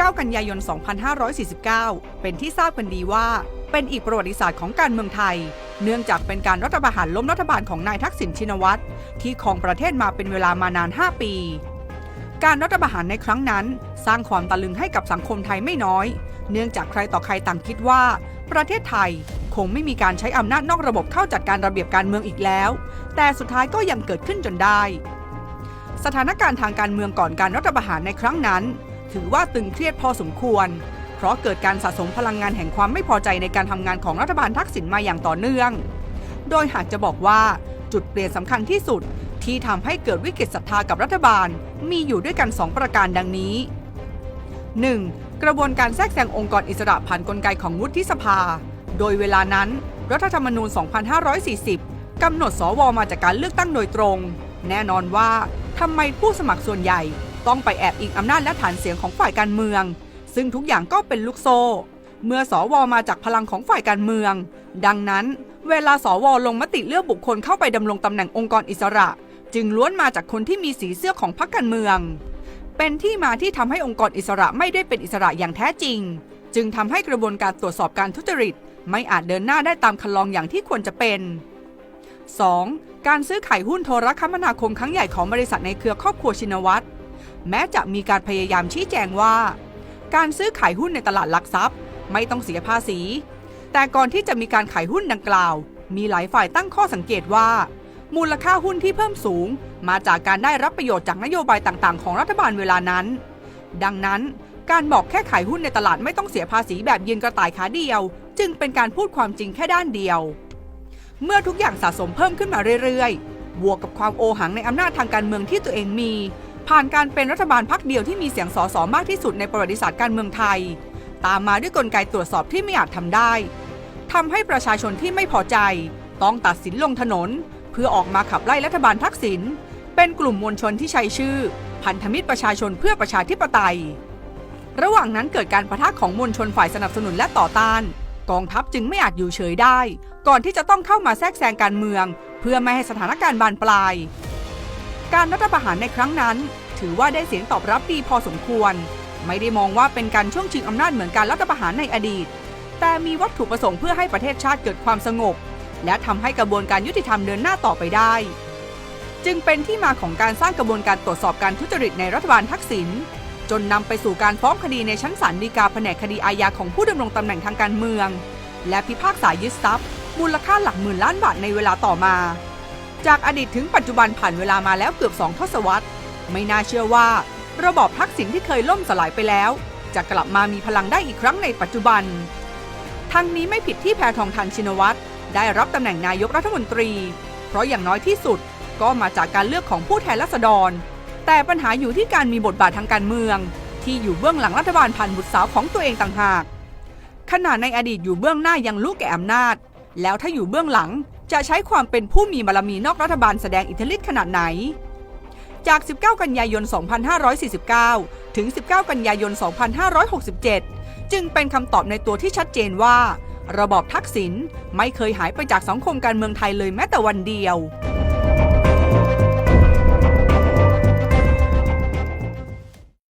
19 กันยายน 2549 เป็นที่ทราบกันดีว่า เป็นอีกประวัติศาสตร์ของการเมืองไทย เนื่องจากเป็นการรัฐประหารล้มรัฐบาลของนายทักษิณชินวัตรที่ครองประเทศมาเป็นเวลามานาน 5 ปี การรัฐประหารในครั้งนั้น สร้างความตะลึงให้กับสังคมไทยไม่น้อย เนื่องจากใครต่อใครต่างคิดว่า ประเทศไทยคงไม่มีการใช้อำนาจนอกระบบเข้าจัดการระเบียบการเมืองอีกแล้ว แต่สุดท้ายก็ยังเกิดขึ้นจนได้ สถานการณ์ทางการเมืองก่อนการรัฐประหารในครั้งนั้น ถือว่าตึงเครียดพอสมควร เพราะเกิดการสะสมพลังงานแห่งความไม่พอใจในการทำงานของรัฐบาลทักษิณมาอย่างต่อเนื่อง โดยหากจะบอกว่าจุดเปลี่ยนสำคัญที่สุดที่ทำให้เกิดวิกฤตศรัทธากับรัฐบาล มีอยู่ด้วยกัน 2 ประการดังนี้ 1. กระบวนการแทรกแซงองค์กรอิสระผ่านกลไกของวุฒิสภา โดยเวลานั้น รัฐธรรมนูญ 2540 กำหนดสวมาจากการเลือกตั้งโดยตรง แน่นอนว่าทำไมผู้สมัครส่วนใหญ่ ต้องไปแอบอิงอำนาจและฐานเสียงของฝ่ายการเมือง ซึ่งทุกอย่างก็เป็นลูกโซ่ เมื่อสวมาจากพลังของฝ่ายการเมือง ดังนั้น เวลาสวลงมติเลือกบุคคลเข้าไปดำรงตำแหน่งองค์กรอิสระ จึงล้วนมาจากคนที่มีสีเสื้อของพรรคการเมือง เป็นที่มาที่ทำให้องค์กรอิสระไม่ได้เป็นอิสระอย่างแท้จริง จึงทำให้กระบวนการตรวจสอบการทุจริต ไม่อาจเดินหน้าได้ตามคันลองอย่างที่ควรจะเป็น 2. การซื้อขายหุ้นโทรคมนาคมครั้งใหญ่ของบริษัทในเครือครอบครัวชินวัตร แม้จะมีการพยายามชี้แจงว่า การซื้อขายหุ้นในตลาดหลักทรัพย์ ไม่ต้องเสียภาษี แต่ก่อนที่จะมีการขายหุ้นดังกล่าว มีหลายฝ่ายตั้งข้อสังเกตว่า มูลค่าหุ้นที่เพิ่มสูง มาจากการได้รับประโยชน์จากนโยบายต่างๆ ของรัฐบาลเวลานั้น ดังนั้นการบอกแค่ขายหุ้นในตลาดไม่ต้องเสียภาษีแบบยืนกระต่ายขาเดียว จึงเป็นการพูดความจริงแค่ด้านเดียว เมื่อทุกอย่างสะสมเพิ่มขึ้นมาเรื่อยๆ บวกกับความโอหังในอำนาจทางการเมืองที่ตัวเองมี ผ่านการเป็นรัฐบาลพักเดียวที่มีเสียงสสมากที่สุดในประวัติศาสตร์การเมืองไทย ตามมาด้วยกลไกตรวจสอบที่ไม่อาจทำได้ทำให้ประชาชนที่ไม่พอใจ ต้องตัดสินลงถนน เพื่อออกมาขับไล่รัฐบาลทักษิณเป็นกลุ่มมวลชนที่ใช้ชื่อ พันธมิตรประชาชนเพื่อประชาธิปไตย ระหว่างนั้นเกิดการประทะของมวลชนฝ่ายสนับสนุนและต่อต้าน กองทัพจึงไม่อาจอยู่เฉยได้ ก่อนที่จะต้องเข้ามาแทรกแซงการเมือง เพื่อไม่ให้สถานการณ์บานปลายการรัฐประหารในครั้งนั้น ถือว่าได้เสียงตอบรับดีพอสมควร ไม่ได้มองว่าเป็นการช่วงชิงอำนาจเหมือนการรัฐประหารในอดีต แต่มีวัตถุประสงค์เพื่อให้ประเทศชาติเกิดความสงบ และทำให้กระบวนการยุติธรรมเดินหน้าต่อไปได้ จึงเป็นที่มาของการสร้างกระบวนการตรวจสอบการทุจริตในรัฐบาลทักษิณจนนำไปสู่การฟ้องคดีในชั้นศาลฎีกาแผนกคดีอาญาของผู้ดำรงตำแหน่งทางการเมือง และพิพากษายึดทรัพย์ มูลค่าหลักหมื่นล้านบาทในเวลาต่อมา จากอดีตถึงปัจจุบันผ่านเวลามาแล้วเกือบสองทศวรรษ ไม่น่าเชื่อว่า ระบอบทักษิณที่เคยล่มสลายไปแล้ว จะกลับมามีพลังได้อีกครั้งในปัจจุบัน ทั้งนี้ไม่ผิดที่แพทองทานชินวัตรได้รับตำแหน่งนายกรัฐมนตรี เพราะอย่างน้อยที่สุดก็มาจากการเลือกของผู้แทนราษฎร แต่ปัญหาอยู่ที่การมีบทบาททางการเมือง ที่อยู่เบื้องหลังรัฐบาลผ่านบุตรสาวของตัวเองต่างหากขณะในอดีตอยู่เบื้องหน้ายังรู้แก่อำนาจ แล้วถ้าอยู่เบื้องหลังจะใช้ความเป็นผู้มีบารมีนอกรัฐบาลแสดงอิทธิฤทธิ์ขนาดไหน จาก 19 กันยายน 2549 ถึง 19 กันยายน 2567 จึงเป็นคำตอบในตัวที่ชัดเจนว่า ระบอบทักษิณไม่เคยหายไปจากสังคมการเมืองไทยเลยแม้แต่วันเดียว